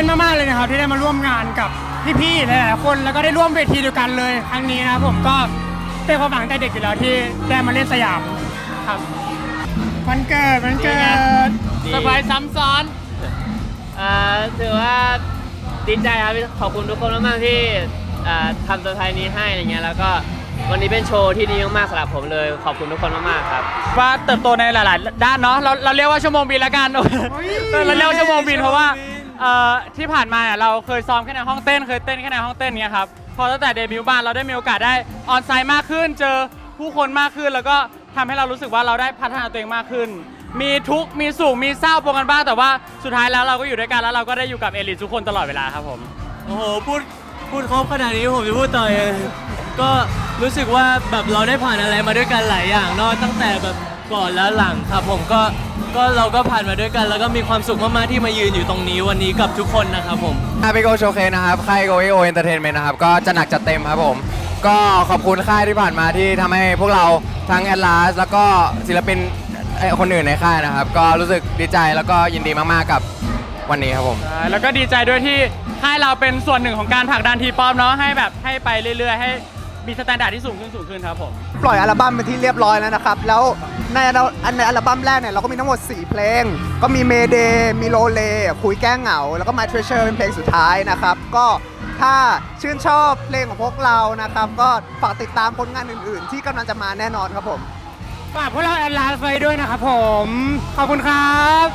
ต้นมากๆเลยนะครับที่ได้มาร่วมงานกับพี่ๆหลายๆคนแล้วก็ได้ร่วมเวทีเดียวกันเลยครั้งนี้นะครับผมก็เป็นความหวังตั้งแต่เด็กอยู่แล้วที่ได้มาเล่นสยามครับวันเกิดวันเกิดเซอร์ไพรส์ซ้ำซ้อนอ่าถือว่าดีใจครับขอบคุณทุกคนมากๆที่อ่าทำเซอร์ไพรส์นี้ให้อะไรเงี้ยแล้วก็วันนี้เป็นโชว์ที่ดีมากๆสำหรับผมเลย ขอบคุณทุกคนมากๆครับ ว่าเติบโตในหลาย ๆ ด้านเนาะเราเราเรียกว่าชั่วโมงบินละกันเราเรียกว่าชั่วโมงบินเพราะว่า เอ่อที่ผ่านมาเนี่ยเราเคยซ้อมแค่ในห้องเต้น เคยเต้นแค่ในห้องเต้นเนี้ยครับพอตั้งแต่เดบิวต์มาเราได้มีโอกาสได้ออนไซต์มากขึ้น เจอผู้คนมากขึ้น แล้วก็ทำให้เรารู้สึกว่าเราได้พัฒนาตัวเองมากขึ้น มีทุกข์มีสุขมีเศร้าปนกันบ้างแต่ว่าสุดท้ายแล้วเราก็อยู่ด้วยกันแล้วเราก็ได้อยู่กับเอลิททุกคนตลอดเวลาครับผม โอ้โหพูดพูดครบขนาดนี้ผมจะพูดต่อยังไงก็รู้สึกว่าแบบเราได้ผ่านอะไรมาด้วยกันหลายอย่างเนาะตั้งแต่แบบก่อนและหลังครับผมก็ ก็เราก็ผ่านมาด้วยกัน แล้วก็มีความสุขมากๆที่มายืนอยู่ตรงนี้วันนี้กับทุกคนนะครับผมอาบิโกโชเคนะครับ ค่ายโกเอโอเอนเตอร์เทนเมนต์นะครับ ก็จะหนักจัดเต็มครับผม ก็ขอบคุณค่ายที่ผ่านมาที่ทำให้พวกเราทั้งแอดลาสแล้วก็ศิลปินเอ่อคนอื่นในค่ายนะครับ ก็รู้สึกดีใจแล้วก็ยินดีมากๆกับวันนี้ครับผม ใช่แล้วก็ดีใจด้วยที่ให้เราเป็นส่วนหนึ่งของการผลักดันทีป๊อปเนาะให้แบบให้ไปเรื่อยๆ ให้มีสแตนดาร์ดที่สูงขึ้นสูงขึ้นครับผม ปล่อยอัลบั้มเป็นที่เรียบร้อยแล้วนะครับ แล้ว ในอัลอันในอัลบั้มแรกเนี่ยเราก็มีทั้งหมด 4 เพลง ก็มีเมเดมีโลเลคุยแก้เหงา แล้วก็มาเทรเชอร์เป็นเพลงสุดท้ายนะครับ ก็ถ้าชื่นชอบเพลงของพวกเรานะครับ ก็ฝากติดตามผลงานอื่น ๆ ที่กำลังจะมาแน่นอนครับผม ฝากพวกเราแอนลาสไว้ด้วยนะครับผม ขอบคุณครับ